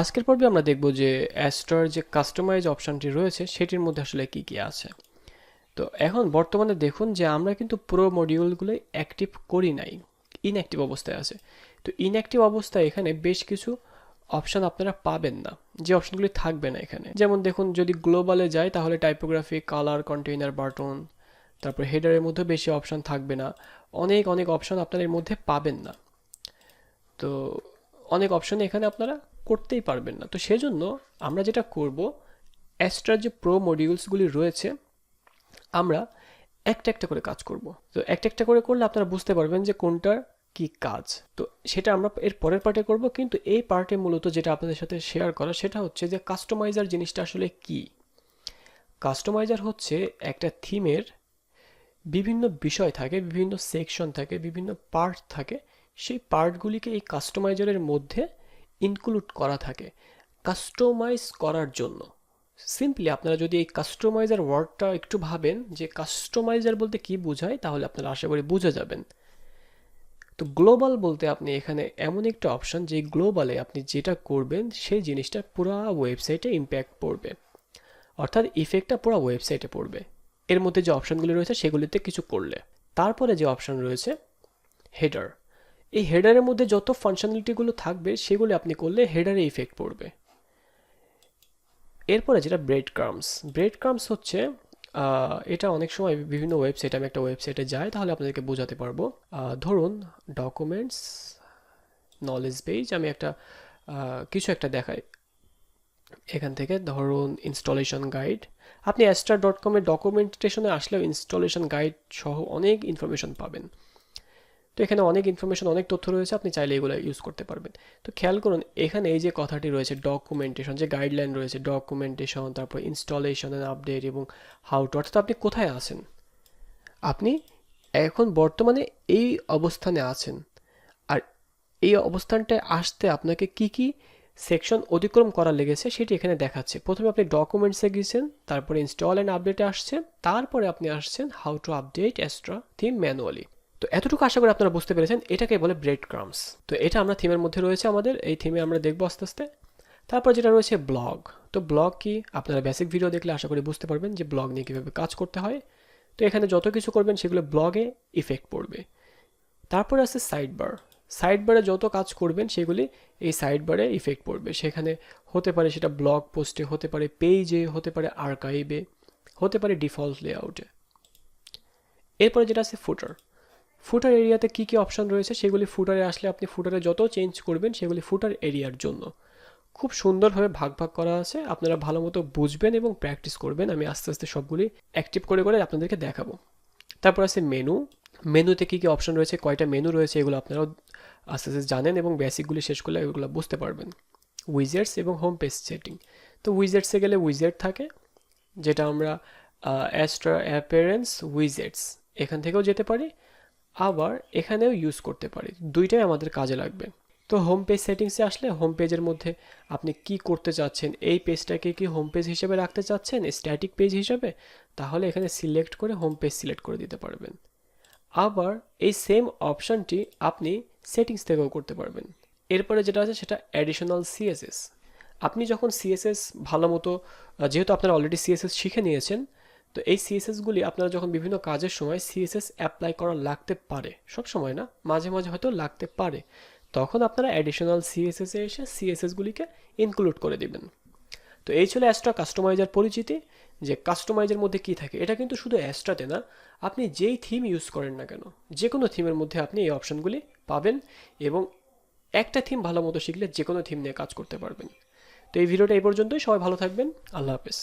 আজকের পর্বে আমরা দেখব যে অ্যাস্ট্রার যে কাস্টমাইজ অপশানটি রয়েছে, সেটির মধ্যে আসলে কি কি আছে। তো এখন বর্তমানে দেখুন যে আমরা কিন্তু পুরো মডিউলগুলো অ্যাক্টিভ করি নাই ইনঅ্যাক্টিভ অবস্থায় আছে। তো ইনঅ্যাক্টিভ অবস্থায় এখানে বেশ কিছু অপশান আপনারা পাবেন না, যে অপশানগুলি থাকবে না এখানে। যেমন দেখুন, যদি গ্লোবালে যায় তাহলে টাইপোগ্রাফি কালার কন্টেইনার বাটন তারপর হেডারের মধ্যে বেশি অপশান থাকবে না। অনেক অনেক অপশান আপনারা এর মধ্যে পাবেন না। তো অনেক অপশন এখানে আপনারা করতেই পারবেন না। তো সেজন্য আমরা যেটা করব অ্যাস্ট্রার যে প্রো মডিউলসগুলি রয়েছে, আমরা একটা একটা করে কাজ করব। তো একটা একটা করে করলে আপনারা বুঝতে পারবেন যে কোনটার কি কাজ। তো সেটা আমরা এর পরের পার্টে করব, কিন্তু এই পার্টে মূলত যেটা আপনাদের সাথে শেয়ার করা, সেটা হচ্ছে যে কাস্টমাইজার জিনিসটা আসলে কি? কাস্টমাইজার হচ্ছে একটা থিমের বিভিন্ন বিষয় থাকে, বিভিন্ন সেকশন থাকে, বিভিন্ন পার্ট থাকে সেই পার্টগুলিকে এই কাস্টমাইজারের মধ্যে ইনক্লুড করা থাকে। কাস্টমাইজ করার জন্য। সিম্পলি আপনারা যদি এই কাস্টমাইজার ওয়ার্ডটা একটু ভাবেন যে কাস্টমাইজার বলতে কি বোঝায়, তাহলে আপনারা আশা করি বুঝে যাবেন। তো গ্লোবাল বলতে আপনি এখানে এমন একটা অপশন যে গ্লোবালে আপনি যেটা করবেন, সেই জিনিসটা পুরো ওয়েবসাইটে ইম্প্যাক্ট পড়বে। অর্থাৎ ইফেক্টটা পুরো ওয়েবসাইটে পড়বে। এর মধ্যে যে অপশনগুলি রয়েছে, সেগুলিতে কিছু করলে। তারপরে যে অপশন রয়েছে হেডার এই হেডারের মধ্যে যত ফাংশনালিটিগুলো থাকবে, সেগুলো আপনি করলে হেডারে ইফেক্ট পড়বে। এরপরে যেটা ব্রেড ক্রামস ব্রেড ক্রামস হচ্ছে এটা অনেক সময় বিভিন্ন ওয়েবসাইট আমি একটা ওয়েবসাইটে যাই, তাহলে আপনাদেরকে বোঝাতে পারব। ধরুন ডকুমেন্টস নলেজ পেজ আমি একটা কিছু একটা দেখাই। এখান থেকে ধরুন ইনস্টলেশন গাইড আপনি অ্যাস্টার ডট কমের ডকুমেন্টেশনে আসলেও ইনস্টলেশন গাইড সহ অনেক ইনফরমেশন পাবেন। তো এখানে অনেক ইনফরমেশন অনেক তথ্য রয়েছে, আপনি চাইলে এগুলো ইউজ করতে পারবেন। তো খেয়াল করুন, এখানে এই যে কথাটি রয়েছে ডকুমেন্টেশন যে গাইডলাইন রয়েছে ডকুমেন্টেশন তারপর ইনস্টলেশন অ্যান্ড আপডেট এবং হাউ টু অর্থাৎ আপনি কোথায় আছেন? আপনি এখন বর্তমানে এই অবস্থানে আছেন। আর এই অবস্থানটায় আসতে আপনাকে কি কি সেকশন অতিক্রম করা লেগেছে সেটি এখানে দেখাচ্ছে। প্রথমে আপনি ডকুমেন্টসে গিয়েছেন, তারপরে ইনস্টল অ্যান্ড আপডেটে আসছেন, তারপরে আপনি আসছেন how to update extra theme manually তো এতটুকু আশা করি আপনারা বুঝতে পেরেছেন, এটাকে বলে ব্রেড ক্রামস তো এটা আমরা থিমের মধ্যে রয়েছে আমাদের, এই থিমে আমরা দেখব আস্তে আস্তে। তারপর যেটা রয়েছে ব্লগ তো ব্লগ কি? আপনারা বেসিক ভিডিও দেখলে আশা করি বুঝতে পারবেন যে ব্লগ নিয়ে কীভাবে কাজ করতে হয়। তো এখানে যত কিছু করবেন সেগুলো ব্লগে ইফেক্ট পড়বে। তারপরে আছে সাইড বার সাইড বারে যত কাজ করবেন সেগুলি এই সাইড বারে ইফেক্ট পড়বে। সেখানে হতে পারে সেটা ব্লগ পোস্টে হতে পারে পেজে হতে পারে আর্কাইভে হতে পারে ডিফল্ট লেআউটে এরপরে যেটা আছে ফুটার ফুটার এরিয়াতে কী কী অপশন রয়েছে সেগুলি ফুটারে আসলে আপনি ফুটারে যত চেঞ্জ করবেন সেগুলি ফুটার এরিয়ার জন্য। খুব সুন্দরভাবে ভাগ ভাগ করা আছে, আপনারা ভালো মতো বুঝবেন এবং প্র্যাকটিস করবেন। আমি আস্তে আস্তে সবগুলি অ্যাক্টিভ করে করে আপনাদেরকে দেখাবো। তারপর আছে মেনু মেনুতে কী কী অপশন রয়েছে, কয়টা মেনু রয়েছে এগুলো আপনারাও আস্তে আস্তে জানেন এবং বেসিকগুলি শেষ করলে এগুলো বুঝতে পারবেন। উইজেটস এবং হোম পেজ সেটিং তো উইজেটসে গেলে উইজেট থাকে, যেটা আমরা অ্যাস্ট্রা অ্যাপিয়ারেন্স উইজেটস এখান থেকেও যেতে পারি। আবার এখানেও ইউজ করতে পারি। দুইটাই আমাদের কাজে লাগবে। তো হোম পেজ সেটিংসে আসলে হোম পেজের মধ্যে আপনি কি করতে চাচ্ছেন, এই পেজটাকে কি হোম পেজ হিসেবে রাখতে চাচ্ছেন স্ট্যাটিক পেজ হিসেবে? তাহলে এখানে সিলেক্ট করে হোম পেজ সিলেক্ট করে দিতে পারবেন। আবার এই সেম অপশানটি আপনি সেটিংস থেকেও করতে পারবেন। এরপরে যেটা আছে সেটা অ্যাডিশনাল সিএসএস আপনি যখন সিএসএস ভালো মতো যেহেতু আপনারা অলরেডি সিএসএস শিখে নিয়েছেন তো এই সিএসএসগুলি আপনারা যখন বিভিন্ন কাজের সময় সিএসএস অ্যাপ্লাই করা লাগতে পারে, সব সময় না, মাঝে মাঝে হয়তো লাগতে পারে, তখন আপনারা অ্যাডিশনাল সিএসএস এসে সিএসএসগুলিকে ইনক্লুড করে দিবেন। তো এই ছিল অ্যাস্ট্রা কাস্টমাইজার পরিচিতি, যে কাস্টমাইজের মধ্যে কি থাকে, এটা কিন্তু শুধু অ্যাস্ট্রাতে না, আপনি যেই থিম ইউজ করেন না কেন যে কোনো থিমের মধ্যে আপনি এই অপশনগুলি পাবেন এবং একটা থিম ভালো মতো শিখলে যে কোনো থিম নিয়ে কাজ করতে পারবেন। তো এই ভিডিওটা এই পর্যন্তই, সবাই ভালো থাকবেন, আল্লাহ হাফেজ।